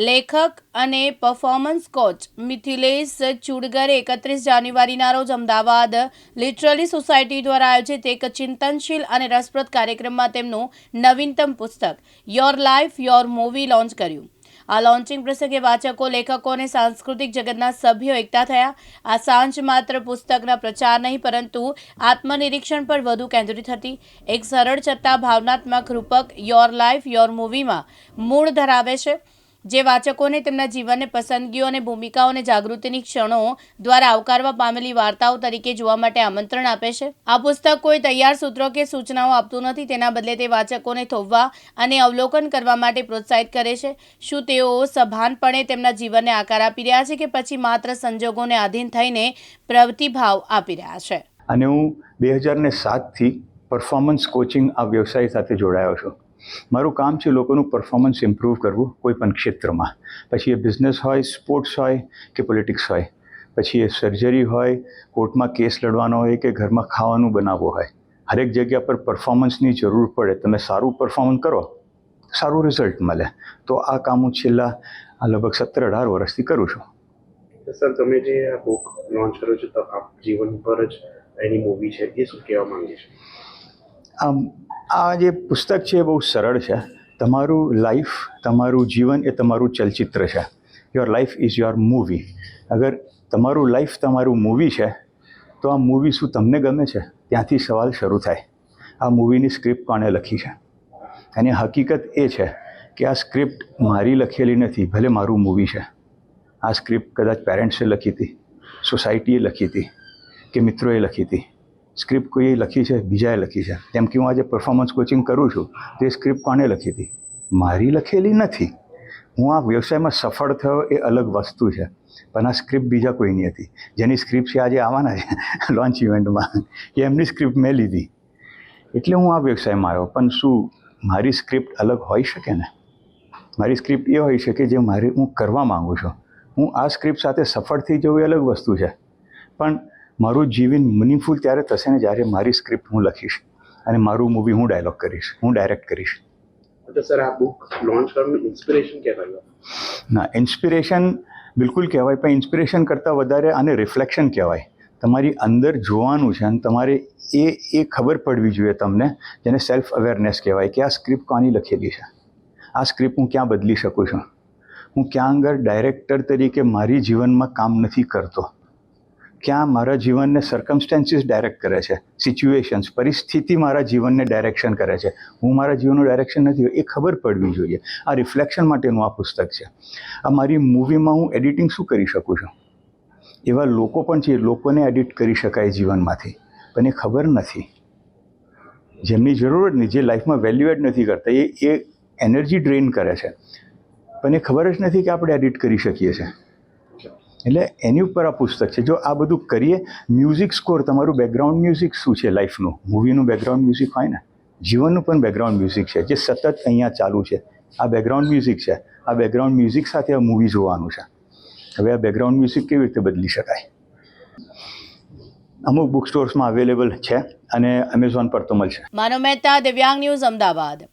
લેખક અને performance coach Mithilesh ચુડગરે એકત્રીસ જાન્યુઆરીના રોજ અમદાવાદ લિટરલી સોસાયટી દ્વારા આયોજિત એક ચિંતનશીલ અને રસપ્રદ કાર્યક્રમમાં તેમનું નવીનતમ પુસ્તક your life your movie launch કર્યું. આ લોન્ચિંગ પ્રસંગે વાચકો, લેખકો અને સાંસ્કૃતિક જગતના સભ્યો એકઠા થયા. આ સાંજ માત્ર પુસ્તકના પ્રચાર નહીં, પરંતુ આત્મનિરીક્ષણ પર વધુ કેન્દ્રિત હતી. એક સરળ છતાં ભાવનાત્મક રૂપક યોર લાઈફ યોર મૂવીમાં મૂળ ધરાવે છે. જે વાચકોને તેમના જીવનને પસંદગીઓ અને ભૂમિકાઓને જાગૃતિની ક્ષણો દ્વારા આવકારવા પામેલી વાર્તાઓ તરીકે જોવા માટે આમંત્રણ આપે છે. આ પુસ્તક કોઈ તૈયાર સૂત્રો કે સૂચનાઓ આપતું નથી, તેના બદલે તે વાચકોને થોભવા અને અવલોકન કરવા માટે પ્રોત્સાહિત કરે છે. શું તેઓ સભાનપણે તેમના જીવનને આકાર આપી રહ્યા છે કે પછી માત્ર સંજોગોને આધીન થઈને પ્રતિભાવ આપી રહ્યા છે? અને હું બે હજાર ને સાતથી પરફોર્મન્સ કોચિંગ આ વ્યવસાય સાથે જોડાયો છું. મારું કામ છે લોકોનું પરફોર્મન્સ ઇમ્પ્રૂવ કરવું કોઈ પણ ક્ષેત્રમાં. પછી એ બિઝનેસ હોય સ્પોર્ટ્સ હોય કે પોલિટિક્સ હોય. પછી એ સર્જરી હોય કોર્ટમાં કેસ લડવાનો હોય કે ઘરમાં ખાવાનું બનાવવું હોય. હરેક જગ્યા પર પરફોર્મન્સની જરૂર પડે. તમે સારું પરફોર્મન્સ કરો સારું રિઝલ્ટ મળે. તો આ કામ હું છેલ્લા આ લગભગ સત્તર અઢાર વર્ષથી કરું છું. સર તમે જે આ બુક લોન્ચ કરો છો તો આપ જીવન પર જ એની મૂવી છે એ શું કહેવા માંગે છે? આમ આ જે પુસ્તક છે એ બહુ સરળ છે. તમારું લાઈફ તમારું જીવન એ તમારું ચલચિત્ર છે. Your life is your movie અગર તમારું લાઈફ તમારું મૂવી છે, તો આ મૂવી શું તમને ગમે છે? ત્યાંથી સવાલ શરૂ થાય. આ મૂવીની સ્ક્રિપ્ટ કોણે લખી છે? અને હકીકત એ છે કે આ સ્ક્રિપ્ટ મારી લખેલી નથી, ભલે મારું મૂવી છે. આ સ્ક્રિપ્ટ કદાચ પેરેન્ટ્સે લખી હતી સોસાયટીએ લખી હતી, કે મિત્રોએ લખી હતી. સ્ક્રિપ્ટ કોઈએ લખી છે, બીજાએ લખી છે. તેમ કે હું આજે પરફોર્મન્સ કોચિંગ કરું છું, તે સ્ક્રિપ્ટ કોણે લખી હતી? મારી લખેલી નથી. હું આ વ્યવસાયમાં સફળ થયો એ અલગ વસ્તુ છે. પણ આ સ્ક્રિપ્ટ બીજા કોઈની હતી. જેની સ્ક્રિપ્ટ છે, આજે આવવાના છે લોન્ચ ઇવેન્ટમાં એ એમની સ્ક્રિપ્ટ મેં લીધી. એટલે હું આ વ્યવસાયમાં આવ્યો. પણ શું મારી સ્ક્રિપ્ટ અલગ હોઈ શકે ને? મારી સ્ક્રિપ્ટ એ હોઈ શકે જે મારે હું કરવા માગું છું. હું આ સ્ક્રિપ્ટ સાથે સફળ થઈ જવું એ અલગ વસ્તુ છે. પણ મારું જીવન મિનિંગફુલ ત્યારે થશે ને જ્યારે મારી સ્ક્રિપ્ટ હું લખીશ અને મારું મૂવી હું ડાયલોગ કરીશ હું ડાયરેક્ટ કરીશ. તો સર આ બુક લોન્ચ કરવાનું ઇન્સ્પિરેશન કહેવાય. ના ઇન્સ્પિરેશન બિલકુલ કહેવાય પણ ઇન્સ્પિરેશન કરતાં વધારે આને રિફ્લેક્શન કહેવાય. તમારી અંદર જોવાનું છે અને તમારે એ એ ખબર પડવી જોઈએ તમને જેને સેલ્ફ અવેરનેસ કહેવાય કે આ સ્ક્રિપ્ટ કોની લખેલી છે? આ સ્ક્રિપ્ટ હું ક્યાં બદલી શકું છું? હું ક્યાં આગળ ડાયરેક્ટર તરીકે મારી જીવનમાં કામ નથી કરતો? ક્યાં મારા જીવનને સર્કમસ્ટાન્સીસ ડાયરેક્ટ કરે છે સિચ્યુએશન્સ પરિસ્થિતિ મારા જીવનને ડાયરેક્શન કરે છે. હું મારા જીવનનું ડાયરેક્શન નથી, એ ખબર પડવી જોઈએ. આ રિફ્લેક્શન માટેનું આ પુસ્તક છે. આ મારી મૂવીમાં હું એડિટિંગ શું કરી શકું છું? એવા લોકો પણ છે લોકોને એડિટ કરી શકાય જીવનમાંથી. પણ એ ખબર નથી. જેમની જરૂર જ નહીં, જે લાઈફમાં વેલ્યુ એડ નથી કરતા, એ એ એનર્જી ડ્રેઇન કરે છે. પણ એ ખબર જ નથી કે આપણે એડિટ કરી શકીએ છીએ. એટલે એની ઉપર આ પુસ્તક છે. જો આ બધું કરીએ મ્યુઝિક સ્કોર તમારું બેકગ્રાઉન્ડ મ્યુઝિક શું છે લાઈફનું મૂવીનું બેકગ્રાઉન્ડ મ્યુઝિક હોય ને? જીવનનું પણ બેકગ્રાઉન્ડ મ્યુઝિક છે. જે સતત અહીંયા ચાલુ છે. આ બેકગ્રાઉન્ડ મ્યુઝિક છે. આ બેકગ્રાઉન્ડ મ્યુઝિક સાથે આ મૂવી જોવાનું છે. હવે આ બેકગ્રાઉન્ડ મ્યુઝિક કેવી રીતે બદલી શકાય? અમુક બુક સ્ટોર્સમાં અવેલેબલ છે અને એમેઝોન પર તો મળશે. માનવ મહેતા, દિવ્યાંગ ન્યૂઝ, અમદાવાદ.